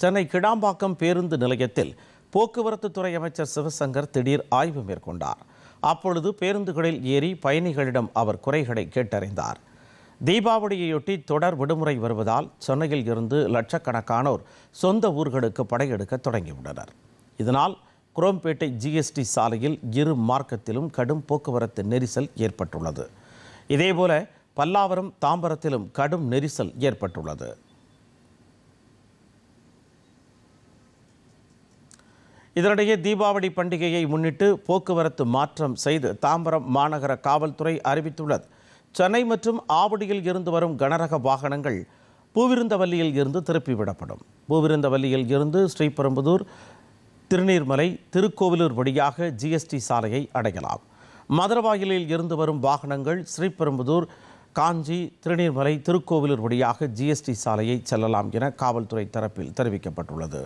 சென்னை கிடாம்பாக்கம் பேருந்து நிலையத்தில் போக்குவரத்து துறை அமைச்சர் சிவசங்கர் திடீர் ஆய்வு மேற்கொண்டார். அப்பொழுது பேருந்துகளில் ஏறி பயணிகளிடம் அவர் குறைகளை கேட்டறிந்தார். தீபாவளியையொட்டி தொடர் விடுமுறை வருவதால் சென்னையில் இருந்து லட்சக்கணக்கானோர் சொந்த ஊர்களுக்கு படையெடுக்க தொடங்கியுள்ளனர். இதனால் குரோம்பேட்டை ஜிஎஸ்டி சாலையில் இரு மார்க்கத்திலும் கடும் போக்குவரத்து நெரிசல் ஏற்பட்டுள்ளது. இதேபோல பல்லாவரம் தாம்பரத்திலும் கடும் நெரிசல் ஏற்பட்டுள்ளது. இதனிடையே தீபாவளி பண்டிகையை முன்னிட்டு போக்குவரத்து மாற்றம் செய்து தாம்பரம் மாநகர காவல்துறை அறிவித்துள்ளது. சென்னை மற்றும் ஆவடியில் இருந்து வரும் கனரக வாகனங்கள் பூவிருந்தவல்லியில் இருந்து திருப்பிவிடப்படும் பூவிருந்தவல்லியில் இருந்து ஸ்ரீபெரும்புதூர் திருநீர்மலை திருக்கோவிலூர் வழியாக ஜிஎஸ்டி சாலையை அடையலாம். மதுரவாயிலில் இருந்து வரும் வாகனங்கள் ஸ்ரீபெரும்புதூர் காஞ்சி திருநீர்மலை திருக்கோவிலூர் வழியாக ஜிஎஸ்டி சாலையை செல்லலாம் என காவல்துறை தரப்பில் தெரிவிக்கப்பட்டுள்ளது.